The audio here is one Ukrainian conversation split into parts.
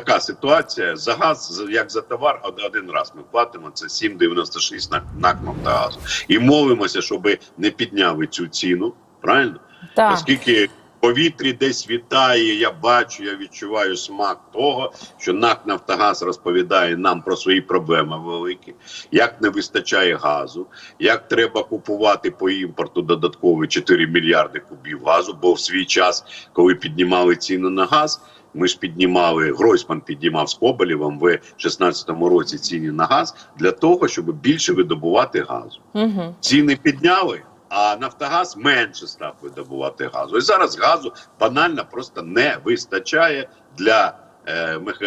така ситуація. За газ, як за товар, од- один раз ми платимо. Це 7,96 на на Нафтогазу. І молимося, щоб не підняли цю ціну. Правильно? Так. Оскільки повітрі десь вітає, я бачу, я відчуваю смак того, що НАК Нафтогаз розповідає нам про свої проблеми великі, як не вистачає газу, як треба купувати по імпорту додаткові 4 мільярди кубів газу. Бо в свій час, коли піднімали ціну на газ. Ми ж піднімали Гройсман піднімав з Коболєвим в 16-му році ціни на газ для того, щоб більше видобувати газу Угу. ціни підняли, а Нафтогаз менше став видобувати газу. І зараз газу банально просто не вистачає для,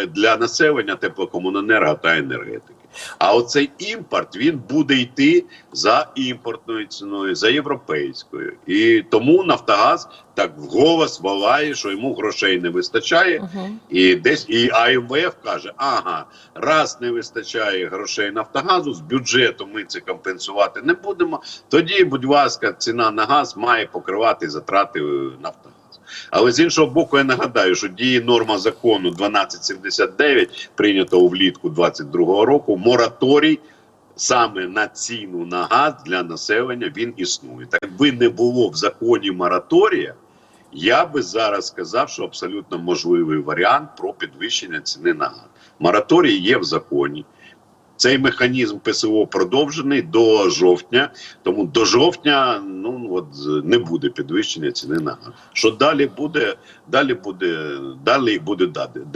для населення теплокомуненерго та енергетики. А оцей імпорт він буде йти за імпортною ціною, за європейською. І тому Нафтогаз так вголос волає, що йому грошей не вистачає. Угу. І десь і АМВФ каже: ага, раз не вистачає грошей Нафтогазу, з бюджету ми це компенсувати не будемо. Тоді, будь ласка, ціна на газ має покривати затрати е, Нафтогазу. Але з іншого боку, я нагадаю, що діє норма закону 1279, прийнятого влітку 22 року, мораторій. Саме на ціну на газ для населення він існує. Так якби не було в законі мораторія, я би зараз сказав, що абсолютно можливий варіант про підвищення ціни на газ. Мораторій є в законі. Цей механізм ПСО продовжений до жовтня, тому до жовтня ну от не буде підвищення ціни на газ. Що далі буде? Далі буде далі буде далі.